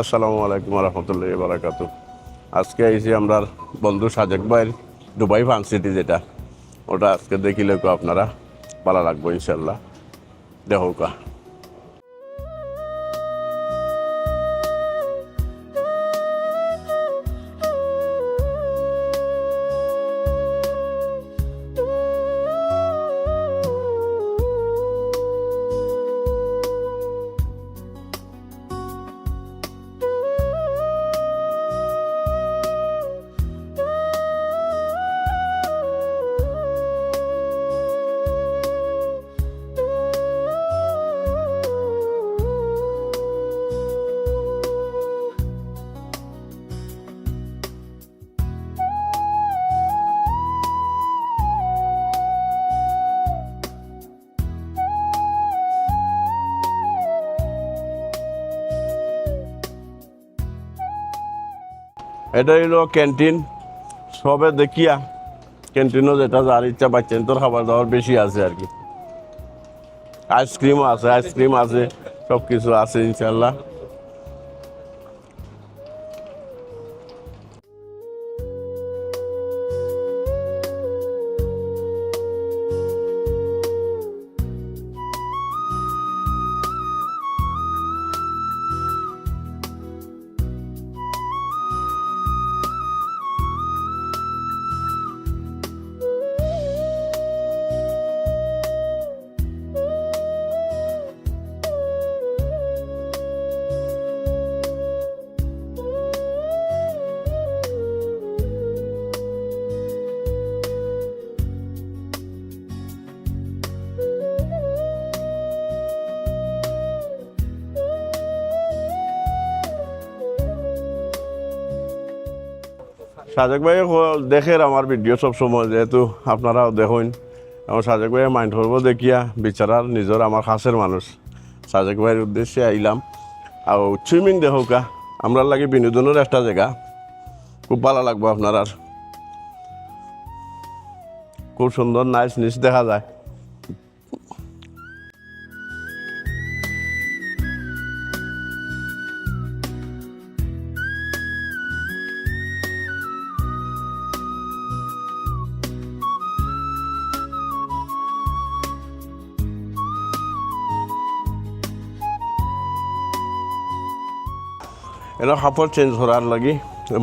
আসসালামু আলাইকুম রহমতুল্লাহ বারাকাতু আজকে এসে আমরা বন্ধু সাজেক ভাইয়ের দুবাই ফান সিটি যেটা, ওটা আজকে দেখিলে আপনারা, ভালো লাগবো ইনশাল্লাহ দেহকা এটা হলো ক্যান্টিন সবে দেখিয়া ক্যান্টিনও যেটা যার ইচ্ছা পাচ্ছেন, তোর খাবার দাবার বেশি আছে আর কি। আইসক্রিমও আছে আইসক্রিম আছে সব কিছু আছে ইনশাল্লাহ সাজেক ভাই দেখে আমার ভিডিও সব সময়, যেহেতু আপনারাও দেখুন। আমার সাজেক ভাই মাইন্ড করব দেখিয়া বিচারার নিজের আমার খাসের মানুষ। সাজেক ভাইয়ের উদ্দেশ্যে আইলাম। আর সুইমিং দেখা আমরা লাগে বিনোদনের একটা জায়গা। খুব ভালো লাগবো আপনার আর খুব সুন্দর নাইস নিচ দেখা যায়। এনে কাপড় চেঞ্জ করার লাগি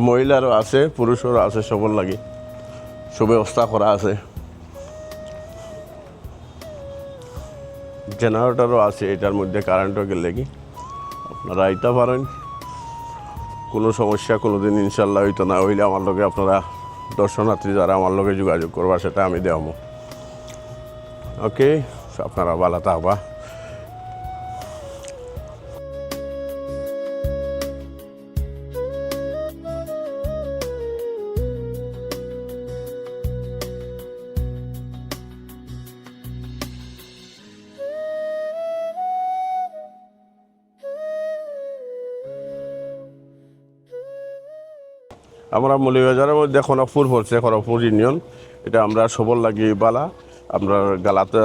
মহিলারও আছে পুরুষেরও আছে সবর লাগি। সুব্যবস্থা করা আছে। জেনারেটরও আছে এটার মধ্যে কারেন্টও গেলে কি আপনারা আইতে পারেন কোনো সমস্যা কোনো দিন ইনশাল্লাহ হইতো না হইলে আমার লগে আপনারা দর্শনার্থী যারা আমার লগে যোগাযোগ করবা সেটা আমি দেওয়ামো ওকে আপনারা ভালো থাকবা। আমরা মৌলিবাজারের মধ্যে খনকপুর পড়ছে খনকপুর ইউনিয়ন এটা আমরা সবল লাগি বালা। আমরা গালাতে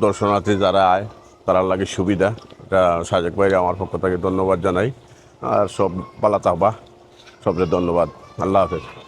দর্শনার্থী যারা আয় তারা লাগে সুবিধা। এটা সাজেক ভাই আমার পক্ষ থেকে ধন্যবাদ জানাই। আর সব বালা থাকবা সবরে ধন্যবাদ। আল্লাহ হাফেজ।